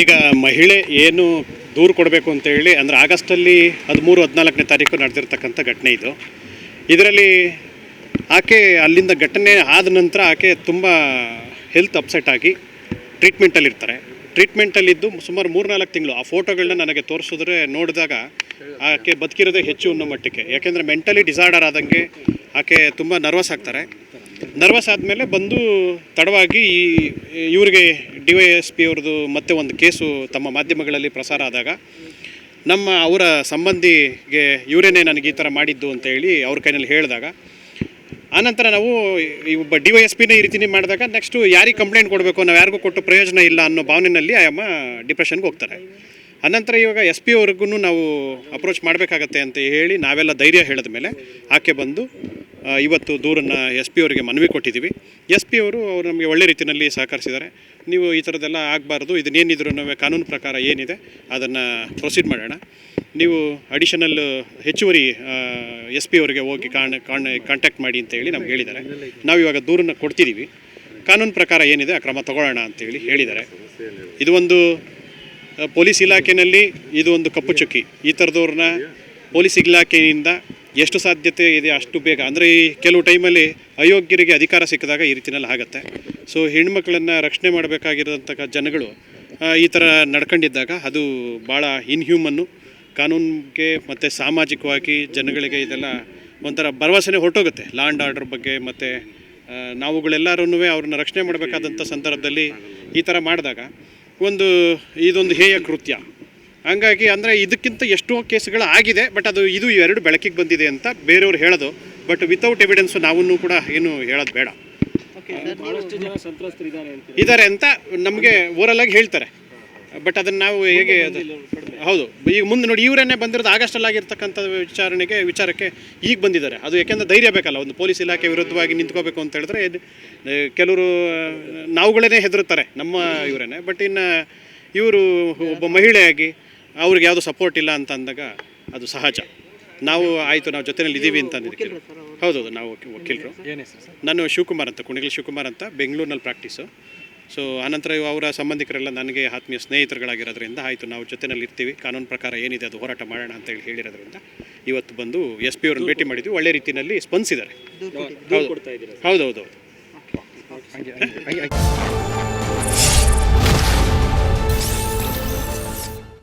ಈಗ ಮಹಿಳೆ ಏನು ದೂರು ಕೊಡಬೇಕು ಅಂತೇಳಿ ಅಂದರೆ ಆಗಸ್ಟಲ್ಲಿ ಹದಿಮೂರು, ಹದಿನಾಲ್ಕನೇ ತಾರೀಕು ನಡೆದಿರ್ತಕ್ಕಂಥ ಘಟನೆ ಇದು. ಇದರಲ್ಲಿ ಆಕೆ ಅಲ್ಲಿಂದ ಘಟನೆ ಆದ ನಂತರ ಆಕೆ ತುಂಬ ಹೆಲ್ತ್ ಅಪ್ಸೆಟ್ ಆಗಿ ಟ್ರೀಟ್ಮೆಂಟಲ್ಲಿರ್ತಾರೆ ಟ್ರೀಟ್ಮೆಂಟಲ್ಲಿದ್ದು ಸುಮಾರು ಮೂರ್ನಾಲ್ಕು ತಿಂಗಳು. ಆ ಫೋಟೋಗಳನ್ನ ನನಗೆ ತೋರಿಸಿದ್ರೆ ನೋಡಿದಾಗ ಆಕೆ ಬದುಕಿರೋದೇ ಹೆಚ್ಚು ಅನ್ನೋ ಮಟ್ಟಕ್ಕೆ ಯಾಕೆಂದರೆ ಮೆಂಟಲಿ ಡಿಸಾರ್ಡರ್ ಆದಂಗೆ ಆಕೆ ತುಂಬ ನರ್ವಸ್ ಆಗ್ತಾರೆ. ನರ್ವಸ್ ಆದಮೇಲೆ ಬಂದು ತಡವಾಗಿ ಈ ಇವರಿಗೆ ಡಿ ವೈ ಎಸ್ ಪಿ ಅವ್ರದ್ದು ಮತ್ತೆ ಒಂದು ಕೇಸು ತಮ್ಮ ಮಾಧ್ಯಮಗಳಲ್ಲಿ ಪ್ರಸಾರ ಆದಾಗ ನಮ್ಮ ಅವರ ಸಂಬಂಧಿಗೆ ಇವರೇನೇ ನನಗೆ ಈ ಥರ ಮಾಡಿದ್ದು ಅಂತ ಹೇಳಿ ಅವ್ರ ಕೈನಲ್ಲಿ ಹೇಳಿದಾಗ, ಆನಂತರ ನಾವು ಈ ಒಬ್ಬ ಡಿ ವೈ ಎಸ್ ಪಿನೇ ಈ ರೀತಿ ಮಾಡಿದಾಗ ನೆಕ್ಸ್ಟು ಯಾರಿಗೆ ಕಂಪ್ಲೇಂಟ್ ಕೊಡಬೇಕು ನಾವು ಯಾರಿಗೂ ಕೊಟ್ಟು ಪ್ರಯೋಜನ ಇಲ್ಲ ಅನ್ನೋ ಭಾವನೆಯಲ್ಲಿ ಆಯಮ್ಮ ಡಿಪ್ರೆಷನ್ಗೆ ಹೋಗ್ತಾರೆ. ಅನಂತರ ಇವಾಗ ಎಸ್ ಪಿ ಅವ್ರಿಗೂ ನಾವು ಅಪ್ರೋಚ್ ಮಾಡಬೇಕಾಗತ್ತೆ ಅಂತ ಹೇಳಿ ನಾವೆಲ್ಲ ಧೈರ್ಯ ಹೇಳಿದ ಮೇಲೆ ಆಕೆ ಬಂದು ಇವತ್ತು ದೂರನ್ನು ಎಸ್ ಪಿ ಅವರಿಗೆ ಮನವಿ ಕೊಟ್ಟಿದ್ದೀವಿ. ಎಸ್ ಪಿ ಅವರು ಅವರು ನಮಗೆ ಒಳ್ಳೆ ರೀತಿಯಲ್ಲಿ ಸಹಕರಿಸಿದ್ದಾರೆ. ನೀವು ಈ ಥರದ್ದೆಲ್ಲ ಆಗಬಾರ್ದು. ಇದನ್ನೇನಿದ್ರು ಕಾನೂನು ಪ್ರಕಾರ ಏನಿದೆ, ಅದನ್ನು ಪ್ರೊಸೀಡ್ ಮಾಡೋಣ. ನೀವು ಅಡಿಷನಲ್ ಹೆಚ್ಚುವರಿ ಎಸ್ ಪಿ ಅವರಿಗೆ ಹೋಗಿ ಕಾಣ್ ಕಾಣ್ ಕಾಂಟ್ಯಾಕ್ಟ್ ಮಾಡಿ ಅಂತ ಹೇಳಿ ನಮ್ಗೆ ಹೇಳಿದ್ದಾರೆ. ನಾವು ಇವಾಗ ದೂರನ್ನು ಕೊಡ್ತಿದ್ದೀವಿ. ಕಾನೂನು ಪ್ರಕಾರ ಏನಿದೆ ಆ ಕ್ರಮ ತಗೊಳ್ಳೋಣ ಅಂತೇಳಿ ಹೇಳಿದ್ದಾರೆ. ಇದು ಒಂದು ಪೊಲೀಸ್ ಇಲಾಖೆಯಲ್ಲಿ ಇದು ಒಂದು ಕಪ್ಪು ಚುಕ್ಕಿ. ಈ ಥರದವ್ರನ್ನ ಪೊಲೀಸ್ ಇಲಾಖೆಯಿಂದ ಎಷ್ಟು ಸಾಧ್ಯತೆ ಇದೆ ಅಷ್ಟು ಬೇಗ? ಅಂದರೆ ಈ ಕೆಲವು ಟೈಮಲ್ಲಿ ಅಯೋಗ್ಯರಿಗೆ ಅಧಿಕಾರ ಸಿಕ್ಕಿದಾಗ ಈ ರೀತಿಯಲ್ಲಿ ಆಗುತ್ತೆ. ಸೊ ಹೆಣ್ಮಕ್ಳನ್ನು ರಕ್ಷಣೆ ಮಾಡಬೇಕಾಗಿರೋಂಥ ಜನಗಳು ಈ ಥರ ನಡ್ಕೊಂಡಿದ್ದಾಗ ಅದು ಭಾಳ ಇನ್ಹ್ಯೂಮನ್ನು ಕಾನೂನಿಗೆ ಮತ್ತು ಸಾಮಾಜಿಕವಾಗಿ ಜನಗಳಿಗೆ ಇದೆಲ್ಲ ಒಂಥರ ಭರವಸೆನೇ ಹೊರಟೋಗುತ್ತೆ. ಲಾ ಆ್ಯಂಡ್ ಆರ್ಡರ್ ಬಗ್ಗೆ ಮತ್ತು ನಾವುಗಳೆಲ್ಲರೂ ಅವ್ರನ್ನ ರಕ್ಷಣೆ ಮಾಡಬೇಕಾದಂಥ ಸಂದರ್ಭದಲ್ಲಿ ಈ ಥರ ಮಾಡಿದಾಗ ಒಂದು, ಇದೊಂದು ಹೇಯ ಕೃತ್ಯ. ಹಂಗಾಗಿ ಅಂದರೆ ಇದಕ್ಕಿಂತ ಎಷ್ಟೋ ಕೇಸ್ಗಳು ಆಗಿದೆ ಬಟ್ ಅದು ಇದು ಎರಡು ಬೆಳಕಿಗೆ ಬಂದಿದೆ ಅಂತ ಬೇರೆಯವ್ರು ಹೇಳೋದು. ಬಟ್ ವಿತೌಟ್ ಎವಿಡೆನ್ಸ್ ನಾವೂ ಕೂಡ ಏನು ಹೇಳೋದು ಬೇಡ. ಬಹಳಷ್ಟು ಜನ ಸಂತ್ರಸ್ತರಿದ್ದಾರೆ ಅಂತ ಇದ್ದಾರೆ ಅಂತ ನಮಗೆ ಓರಲ್ಲಾಗಿ ಹೇಳ್ತಾರೆ. ಬಟ್ ಅದನ್ನು ನಾವು ಹೇಗೆ ಅದು ಹೌದು ಈಗ ಮುಂದೆ ನೋಡಿ ಇವರನ್ನೇ ಬಂದಿರೋದು ಆಗಸ್ಟಲ್ಲಿ ಆಗಿರ್ತಕ್ಕಂಥ ವಿಚಾರಣೆಗೆ ವಿಚಾರಕ್ಕೆ ಈಗ ಬಂದಿದ್ದಾರೆ. ಅದು ಯಾಕೆಂದ್ರೆ ಧೈರ್ಯ ಬೇಕಲ್ಲ ಒಂದು ಪೊಲೀಸ್ ಇಲಾಖೆ ವಿರುದ್ಧವಾಗಿ ನಿಂತ್ಕೋಬೇಕು ಅಂತ ಹೇಳಿದ್ರೆ ಇದು, ಕೆಲವರು ನಾವುಗಳೇ ಹೆದರುತ್ತಾರೆ ನಮ್ಮ ಇವರೇ ಬಟ್ ಇನ್ನು ಇವರು ಒಬ್ಬ ಮಹಿಳೆಯಾಗಿ ಅವ್ರಿಗೆ ಯಾವುದು ಸಪೋರ್ಟ್ ಇಲ್ಲ ಅಂತ ಅಂದಾಗ ಅದು ಸಹಜ. ನಾವು ಆಯಿತು ನಾವು ಜೊತೆಯಲ್ಲಿ ಇದ್ದೀವಿ ಅಂತ ಅಂದಿದ್ದಕ್ಕೆ ಹೌದೌದು ನಾವು ವಕೀ- ವಕೀಲರು. ಏನ್ ಸರ್? ನಾನು ಶಿವಕುಮಾರ್ ಅಂತ ಕುಣಿಗಲ್ ಶಿವಕುಮಾರ್ ಅಂತ ಬೆಂಗಳೂರಿನಲ್ಲಿ ಪ್ರಾಕ್ಟೀಸು ಸೊ ಆನಂತರ ಇವು ಅವರ ಸಂಬಂಧಿಕರೆಲ್ಲ ನನಗೆ ಆತ್ಮೀಯ ಸ್ನೇಹಿತರುಗಳಾಗಿರೋದ್ರಿಂದ ಆಯಿತು ನಾವು ಜೊತೆಯಲ್ಲಿ ಇರ್ತೀವಿ. ಕಾನೂನು ಪ್ರಕಾರ ಏನಿದೆ ಅದು ಹೋರಾಟ ಮಾಡೋಣ ಅಂತ ಹೇಳಿ ಹೇಳಿರೋದ್ರಿಂದ ಇವತ್ತು ಬಂದು ಎಸ್ ಪಿ ಅವ್ರನ್ನ ಭೇಟಿ ಮಾಡಿದ್ವಿ. ಒಳ್ಳೆ ರೀತಿಯಲ್ಲಿ ಸ್ಪಂದಿಸಿದ್ದಾರೆ. ಹೌದು. ಹೌದೌದು. ಹಂಗೆ.